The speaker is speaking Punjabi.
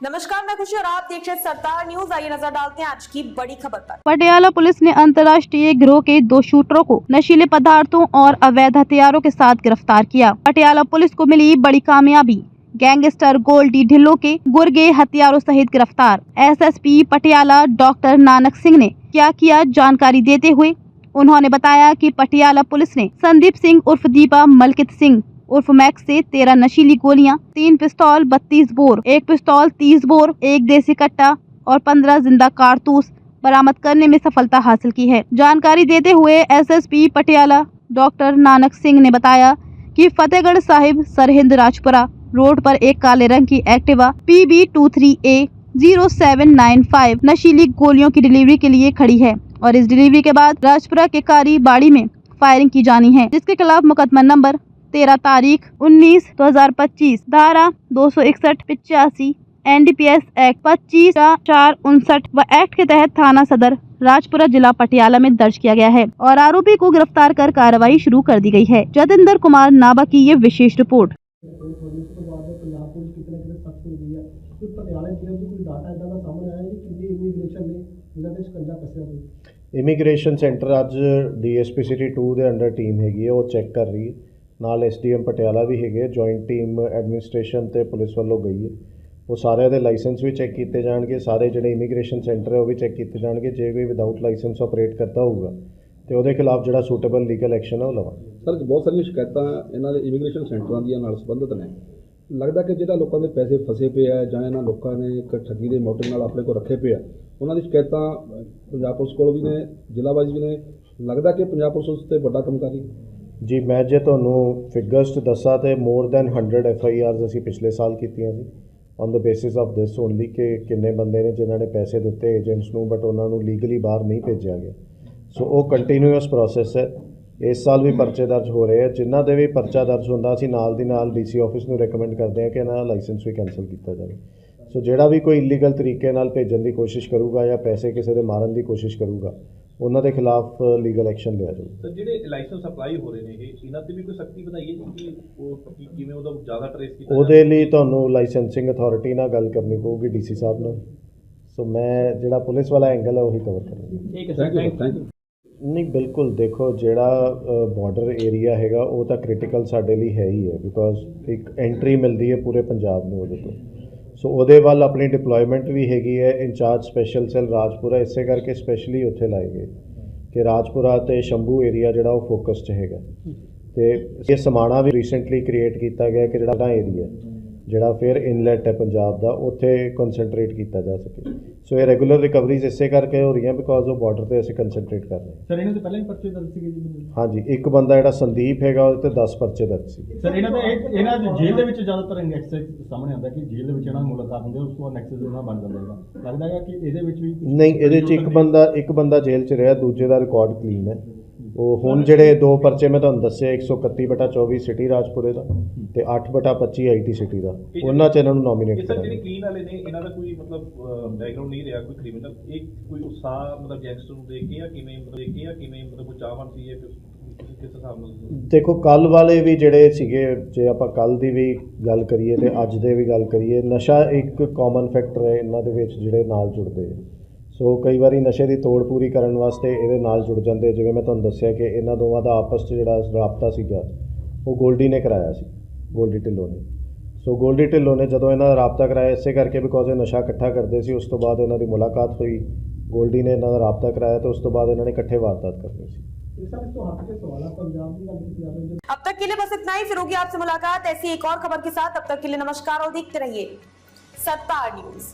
नमस्कार, मैं खुशी और आप देख रहे सरदार न्यूज़। आइए नज़र डालते हैं आज की बड़ी खबर पर। पटियाला पुलिस ने अंतर्राष्ट्रीय गिरोह के दो शूटरों को नशीले पदार्थों और अवैध हथियारों के साथ गिरफ़्तार किया। पटियाला पुलिस को मिली बड़ी कामयाबी। गैंगस्टर गोल्डी ढिल्लो के गुर्गे हथियारों सहित गिरफ़्तार। एसएसपी पटियाला डॉक्टर नानक सिंह ने क्या किया जानकारी देते हुए उन्होंने बताया कि पटियाला पुलिस ने संदीप सिंह उर्फ़ दीपा मलकित सिंह उर्फ़ मैक्स से तेरह नशीली गोलियाँ, तीन पिस्तौल, बत्तीस बोर, एक पिस्तौल, तीस बोर, एक देसी कट्टा और पंद्रह ज़िंदा कारतूस बरामद करने में सफलता हासिल की है। जानकारी देते हुए एसएसपी पटियाला डॉक्टर नानक सिंह ने बताया कि फतेहगढ़ साहिब सरहिंद राजपुरा रोड पर एक काले रंग की Activa P B two three A zero seven nine five नशीली गोलियों की डिलीवरी के लिए खड़ी है और इस डिलीवरी के बाद राजपुरा के कारी बाड़ी में फायरिंग की जानी है, जिसके खिलाफ मुकदमा नंबर तेरह तारीख उन्नीस दो हजार पच्चीस धारा दो सौ इकसठ पिचासी एनडीपीएस एक्ट पच्चीस चार उनसठ व एक्ट के तहत थाना सदर राजपुरा जिला पटियाला में दर्ज किया गया है और आरोपी को गिरफ्तार कर कार्रवाई शुरू कर दी गई है जतिंदर कुमार नाबा की ये विशेष रिपोर्ट ਪੁਲਿਸ ਤੋਂ ਬਾਅਦ ਪੰਜਾਬ ਪੁਲਿਸ ਕਿਤਨੇ ਕਿਤੇ ਸਖਤ ਹੋ ਗਈ ਹੈ ਕਿ ਪਟਿਆਲਾ ਜ਼ਿਲ੍ਹੇ 'ਚ ਕੋਈ ਡਾਟਾ ਇਦਾਂ ਦਾ ਸਾਹਮਣੇ ਆਇਆ ਕਿ ਕਿੰਨੀ ਇਮੀਗ੍ਰੇਸ਼ਨ ਨੇ ਜਿਹਨਾਂ ਤੇ ਸ਼ਿਕੰਜਾ ਕੱਸਿਆ ਹੋਇਆ ਇਮੀਗ੍ਰੇਸ਼ਨ ਸੈਂਟਰ ਅੱਜ ਡੀਐਸਪੀ ਸਿਟੀ 2 ਦੇ ਅੰਡਰ ਟੀਮ ਹੈਗੀ ਹੈ ਉਹ ਚੈੱਕ ਕਰ ਰਹੀ ਹੈ ਨਾਲ ਐਸਡੀਐਮ ਪਟਿਆਲਾ ਵੀ ਹੈਗੇ ਜੁਆਇੰਟ ਟੀਮ ਐਡਮਿਨਿਸਟ੍ਰੇਸ਼ਨ ਤੇ ਪੁਲਿਸ ਵੱਲੋਂ ਗਈ ਹੈ। ਉਹ ਸਾਰਿਆਂ ਦੇ ਲਾਇਸੈਂਸ ਵੀ ਚੈੱਕ ਕੀਤੇ ਜਾਣਗੇ, ਸਾਰੇ ਜਿਹੜੇ ਇਮੀਗ੍ਰੇਸ਼ਨ ਸੈਂਟਰ ਹੈ ਉਹ ਵੀ ਚੈੱਕ ਕੀਤੇ ਜਾਣਗੇ, ਜੇ ਕੋਈ ਵਿਦਆਊਟ ਲਾਇਸੈਂਸ ਆਪਰੇਟ ਕਰਦਾ ਹੋਊਗਾ। ਤੇ ਉਹਦੇ ਖਿਲਾਫ ਜਿਹੜਾ ਸੂਟੇਬਲ ਲੀਗਲ ਐਕਸ਼ਨ ਹੈ ਉਹ ਲਵਾਂਗੇ। ਸਰ, ਬਹੁਤ ਸਾਰੀਆਂ ਸ਼ਿਕਾਇਤਾਂ ਇਹਨਾਂ ਦੇ ਇਮੀਗ੍ਰੇਸ਼ਨ ਸੈਂਟਰਾਂ ਦੀਆਂ ਨਾਲ ਸੰਬੰਧਿਤ ਨੇ। ਲੱਗਦਾ ਕਿ ਜਿਹੜਾ ਲੋਕਾਂ ਦੇ ਪੈਸੇ ਫਸੇ ਪਏ ਆ ਜਾਂ ਇਹਨਾਂ ਲੋਕਾਂ ਨੇ ਇੱਕ ਠੱਗੀ ਦੇ ਮੋਟਿਵ ਨਾਲ ਆਪਣੇ ਕੋਲ ਰੱਖੇ ਪਏ ਆ, ਉਹਨਾਂ ਦੀ ਸ਼ਿਕਾਇਤਾਂ ਪੰਜਾਬ ਪੁਲਿਸ ਕੋਲ ਵੀ ਨੇ, ਜ਼ਿਲ੍ਹਾ ਵਾਈਜ਼ ਵੀ ਨੇ। ਲੱਗਦਾ ਕਿ ਪੰਜਾਬ ਪੁਲਿਸ ਉਸ ਤੇ ਵੱਡਾ ਕੰਮ ਕਰ ਰਹੀ ਹੈ ਜੀ, ਮੈਂ ਜੇ ਤੁਹਾਨੂੰ ਫਿਗਰਸ 'ਚ ਦੱਸਾਂ ਤੇ more than 100 F I Rs ਅਸੀਂ ਪਿਛਲੇ ਸਾਲ ਕੀਤੀਆਂ ਸੀ। On the basis of this only ਕਿ ਕਿੰਨੇ ਬੰਦੇ ਨੇ ਜਿਨ੍ਹਾਂ ਨੇ ਪੈਸੇ ਦਿੱਤੇ ਏਜੰਟਸ ਨੂੰ ਬਟ ਉਹਨਾਂ ਨੂੰ ਲੀਗਲੀ ਬਾਹਰ ਨਹੀਂ ਭੇਜਿਆ ਗਿਆ। ਸੋ ਉਹ ਕੰਟੀਨਿਊਅਸ ਪ੍ਰੋਸੈਸ ਹੈ। ਇਸ ਸਾਲ ਵੀ ਪਰਚੇ ਦਰਜ ਹੋ ਰਹੇ ਆ। ਜਿਨ੍ਹਾਂ ਦੇ ਵੀ ਪਰਚਾ ਦਰਜ ਹੁੰਦਾ, ਅਸੀਂ ਨਾਲ ਦੀ ਨਾਲ ਡੀਸੀ ਆਫਿਸ ਨੂੰ ਰეკਮੈਂਡ ਕਰਦੇ ਹਾਂ ਕਿ ਇਹਨਾਂ ਦਾ ਲਾਇਸੈਂਸ ਵੀ ਕੈਨਸਲ ਕੀਤਾ ਜਾਵੇ। ਸੋ ਜਿਹੜਾ ਵੀ ਕੋਈ ਇਲੀਗਲ ਤਰੀਕੇ ਨਾਲ ਭੇਜਣ ਦੀ ਕੋਸ਼ਿਸ਼ ਕਰੂਗਾ ਜਾਂ ਪੈਸੇ ਕਿਸੇ ਦੇ ਮਾਰਨ ਦੀ ਕੋਸ਼ਿਸ਼ ਕਰੂਗਾ ਉਹਨਾਂ ਦੇ ਖਿਲਾਫ ਲੀਗਲ ਐਕਸ਼ਨ ਲਿਆ ਜਾਊਗਾ ਸਰ ਜਿਹੜੇ ਲਾਇਸੈਂਸ ਅਪਲਾਈ ਹੋ ਰਹੇ ਨੇ ਇਹ ਇਹਨਾਂ ਤੇ ਵੀ ਕੋਈ ਸਖਤੀ ਵਧਾਈ ਹੈ ਜੀ ਕਿ ਉਹ ਕਿਵੇਂ ਉਹਦਾ ਜ਼ਿਆਦਾ ਟਰੇਸ ਕੀਤਾ ਉਹਦੇ ਲਈ ਤੁਹਾਨੂੰ ਲਾਇਸੈਂਸਿੰਗ ਅਥਾਰਟੀ ਨਾਲ ਗੱਲ ਕਰਨੀ ਪਊਗੀ ਡੀਸੀ ਸਾਹਿਬ ਨਾਲ। ਸੋ ਮੈਂ ਜਿਹੜਾ ਪੁਲਿਸ ਵਾਲਾ ਐਂਗਲ ਹੈ ਉਹੀ ਕਵਰ ਕਰਾਂਗਾ ਠੀਕ ਹੈ ਸਰ ਥੈਂਕ ਯੂ ਨਹੀਂ ਬਿਲਕੁਲ ਦੇਖੋ ਜਿਹੜਾ ਬਾਰਡਰ ਏਰੀਆ ਹੈਗਾ ਉਹ ਤਾਂ ਕ੍ਰਿਟੀਕਲ ਸਾਡੇ ਲਈ ਹੈ ਹੀ ਹੈ ਬਿਕੋਜ਼ ਇੱਕ ਐਂਟਰੀ ਮਿਲਦੀ ਹੈ ਪੂਰੇ ਪੰਜਾਬ ਨੂੰ ਉਹਦੇ ਤੋਂ। ਸੋ ਉਹਦੇ ਵੱਲ ਆਪਣੀ ਡਿਪਲੋਇਮੈਂਟ ਵੀ ਹੈਗੀ ਹੈ ਇੰਚਾਰਜ ਸਪੈਸ਼ਲ ਸੈੱਲ ਰਾਜਪੁਰਾ, ਇਸੇ ਕਰਕੇ ਸਪੈਸ਼ਲੀ ਉੱਥੇ ਲਾਏ ਗਏ ਕਿ ਰਾਜਪੁਰਾ ਤੇ ਸ਼ੰਭੂ ਏਰੀਆ ਜਿਹੜਾ ਉਹ ਫੋਕਸਡ ਹੈਗਾ। ਤੇ ਇਹ ਸਮਾਣਾ ਵੀ ਰੀਸੈਂਟਲੀ ਕ੍ਰੀਏਟ ਕੀਤਾ ਗਿਆ ਕਿ ਜਿਹੜਾ ਏਰੀਆ ਜਿਹੜਾ ਫਿਰ ਇਨਲੈਟ ਹੈ ਪੰਜਾਬ ਦਾ ਉੱਥੇ ਕਨਸੈਂਟਰੇਟ ਕੀਤਾ ਜਾ ਸਕੇ। ਸੋ ਇਹ ਰੈਗੂਲਰ ਰਿਕਵਰੀਜ਼ ਇਸੇ ਕਰਕੇ ਹੋ ਰਹੀਆਂ ਬਿਕੋਜ਼ ਉਹ ਬਾਰਡਰ ਤੇ ਅਸੀਂ ਕਨਸੈਂਟਰੇਟ ਕਰ ਰਹੇ ਹਾਂ। ਸਰ ਇਹਨਾਂ ਦੇ ਪਹਿਲਾਂ ਹੀ ਪਰਚੇ ਦਰਜ ਸੀਗੇ ਜੀ ਹਾਂਜੀ ਇੱਕ ਬੰਦਾ ਜਿਹੜਾ ਸੰਦੀਪ ਹੈਗਾ ਉਹਦੇ ਤੇ 10 ਪਰਚੇ ਦਰਜ ਸੀ ਸਰ ਇਹਨਾਂ ਦਾ ਇਹਨਾਂ ਦੇ ਜੇਲ੍ਹ ਦੇ ਵਿੱਚ ਜ਼ਿਆਦਾਤਰ ਨੈਕਸਸ ਸਾਹਮਣੇ ਆਉਂਦਾ ਕਿ ਜੇਲ੍ਹ ਦੇ ਵਿੱਚ ਇਹਨਾਂ ਮੁਲਾਕਾਤ ਹੁੰਦੀ ਹੈ ਉਸ ਤੋਂ ਨੈਕਸਸ ਉਹਨਾਂ ਬਣ ਜਾਂਦਾ ਹੈਗਾ ਲੱਗਦਾ ਹੈਗਾ ਕਿ ਇਹਦੇ ਵਿੱਚ ਵੀ ਨਹੀਂ ਇਹਦੇ ਚ ਇੱਕ ਬੰਦਾ ਇੱਕ ਬੰਦਾ ਜੇਲ੍ਹ 'ਚ ਰਿਹਾ ਦੂਜੇ ਦਾ ਰਿਕਾਰਡ ਕਲੀਨ ਹੈ। ਉਹ ਹੁਣ ਜਿਹੜੇ ਦੋ ਪਰਚੇ ਮੈਂ ਤੁਹਾਨੂੰ ਦੱਸਿਆ 131 ਬਟਾ 24 ਸਿਟੀ ਰਾਜਪੁਰੇ ਦਾ ਤੇ 8 ਬਟਾ 25 ਆਈਟੀ ਸਿਟੀ ਦਾ ਉਹਨਾਂ 'ਚ ਇਹਨਾਂ ਨੂੰ ਨੋਮੀਨੇਟ ਸਰ ਜਿਹੜੇ ਕਰਾਂਗੇ। ਕਲੀਨ ਵਾਲੇ ਨੇ ਇਹਨਾਂ ਦਾ ਕੋਈ ਮਤਲਬ ਬੈਕਗ੍ਰਾਉਂਡ ਨਹੀਂ ਰਿਹਾ ਕੋਈ ਕ੍ਰਿਮੀਨਲ ਇਹ ਕੋਈ ਉਤਸ਼ਾਹ ਮਤਲਬ ਗੈਂਗਸਟਰ ਨੂੰ ਦੇਖ ਕੇ ਜਾਂ ਕਿਵੇਂ ਮਤਲਬ ਦੇਖ ਕੇ ਜਾਂ ਕਿਵੇਂ ਮਤਲਬ ਕੋਈ ਚਾਹਵਾਨ ਸੀ ਨਾਲ? ਦੇਖੋ ਕੱਲ ਵਾਲੇ ਵੀ ਜਿਹੜੇ ਸੀਗੇ ਜੇ ਆਪਾਂ ਕੱਲ ਦੀ ਵੀ ਗੱਲ ਕਰੀਏ ਤੇ ਅੱਜ ਦੇ ਵੀ ਗੱਲ ਕਰੀਏ ਨਸ਼ਾ ਇੱਕ ਕਾਮਨ ਫੈਕਟਰ ਹੈ ਇਹਨਾਂ ਦੇ ਵਿੱਚ ਜਿਹੜੇ ਨਾਲ ਜੁੜਦੇ ਆ। ਸੋ ਕਈ ਵਾਰੀ ਨਸ਼ੇ ਦੀ ਤੋੜ ਪੂਰੀ ਕਰਨ ਵਾਸਤੇ ਇਹਦੇ ਨਾਲ ਜੁੜ ਜਾਂਦੇ ਜਿਵੇਂ ਮੈਂ ਤੁਹਾਨੂੰ ਦੱਸਿਆ ਕਿ ਇਹਨਾਂ ਦੋਵਾਂ ਦਾ ਆਪਸ 'ਚ ਜਿਹੜਾ ਰਾਬਤਾ ਸੀਗਾ ਉਹ ਗੋਲਡੀ ਨੇ ਕਰਾਇਆ ਸੀ ਗੋਲਡੀ ਢਿੱਲੋਂ ਨੇ ਸੋ ਗੋਲਡੀ ਢਿੱਲੋਂ ਨੇ ਜਦੋਂ ਇਹਨਾਂ ਦਾ ਰਾਬਤਾ ਕਰਾਇਆ ਇਸੇ ਕਰਕੇ ਬਿਕੋਜ਼ ਇਹ ਨਸ਼ਾ ਇਕੱਠਾ ਕਰਦੇ ਸੀ ਉਸ ਤੋਂ ਬਾਅਦ ਇਹਨਾਂ ਦੀ ਮੁਲਾਕਾਤ ਹੋਈ ਗੋਲਡੀ ਨੇ ਇਹਨਾਂ ਦਾ ਰਾਬਤਾ ਕਰਾਇਆ ਤੇ ਉਸ ਤੋਂ ਬਾਅਦ ਇਹਨਾਂ ਨੇ ਇਕੱਠੇ ਵਾਰਦਾਤ ਕਰਨੀ ਸੀ ਇਸ ਸਰ ਇਸ ਤੋਂ ਹੱਟ ਕੇ ਸਵਾਲ ਆ ਪੰਜਾਬ ਦੀ ਗੱਲ ਕੀਤੀ ਜਾਵੇ अब तक के लिए बस इतना ही फिर होगी आपसे मुलाकात ऐसी एक और खबर के साथ अब तक के लिए नमस्कार और देखते रहिए सरदार न्यूज